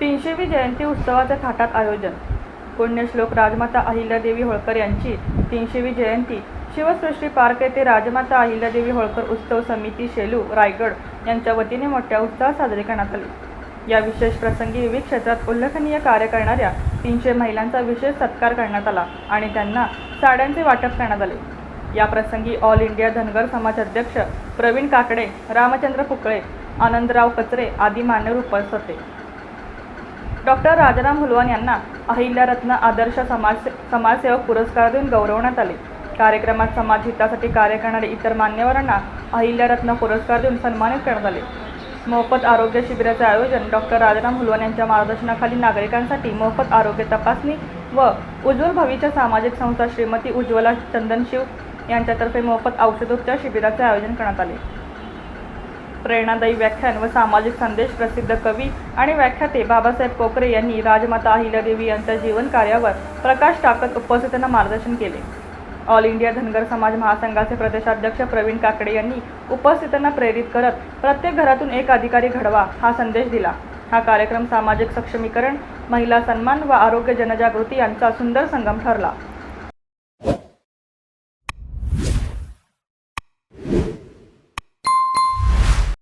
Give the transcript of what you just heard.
तीनशेवी जयंती उत्सवाच्या थाटात आयोजन. पुण्यश्लोक राजमाता अहिल्यादेवी होळकर यांची तीनशेवी जयंती. शिवसृष्टी पार्क येथे राजमाता अहिल्यादेवी होळकर उत्सव समिती शेलू रायगड यांच्या वतीने मोठ्या उत्साहात साजरी करण्यात आली. या विशेष प्रसंगी विविध क्षेत्रात उल्लेखनीय कार्य करणाऱ्या तीनशे महिलांचा विशेष सत्कार करण्यात आला आणि त्यांना साड्यांचे वाटप करण्यात आले. या प्रसंगी ऑल इंडिया धनगर समाज अध्यक्ष प्रवीण काकडे रामचंद्र फुकळे आनंदराव कचरे आदी मान्यवर उपस्थित होते. डॉक्टर राजाराम हुलवान यांना अहिल्यारत्न आदर्श समाज समाजसेवक पुरस्कार देऊन गौरवण्यात आले. कार्यक्रमात समाज हितासाठी कार्य करणारे इतर मान्यवरांना अहिल्यारत्न पुरस्कार देऊन सन्मानित करण्यात आले. मोफत आरोग्य शिबिराचे आयोजन डॉक्टर राजाराम हुलवान यांच्या मार्गदर्शनाखाली नागरिकांसाठी मोफत आरोग्य तपासणी व उज्ज्वल भविष्य सामाजिक संस्था श्रीमती उज्ज्वला चंदनशिव यांच्यातर्फे मोफत औषधोपचार शिबिराचे आयोजन करण्यात आले. प्रेरणादायी व्याख्यान व सामाजिक संदेश प्रसिद्ध कवी आणि व्याख्याते बाबासाहेब कोकरे यांनी राजमाता अहिल्यादेवी यांच्या जीवन कार्यावर प्रकाश टाकत उपस्थितांना मार्गदर्शन केले. ऑल इंडिया धनगर समाज महासंघाचे प्रदेशाध्यक्ष प्रवीण काकडे यांनी उपस्थितांना प्रेरित करत प्रत्येक घरातून एक अधिकारी घडवा हा संदेश दिला. हा कार्यक्रम सामाजिक सक्षमीकरण महिला सन्मान व आरोग्य जनजागृती यांचा सुंदर संगम ठरला.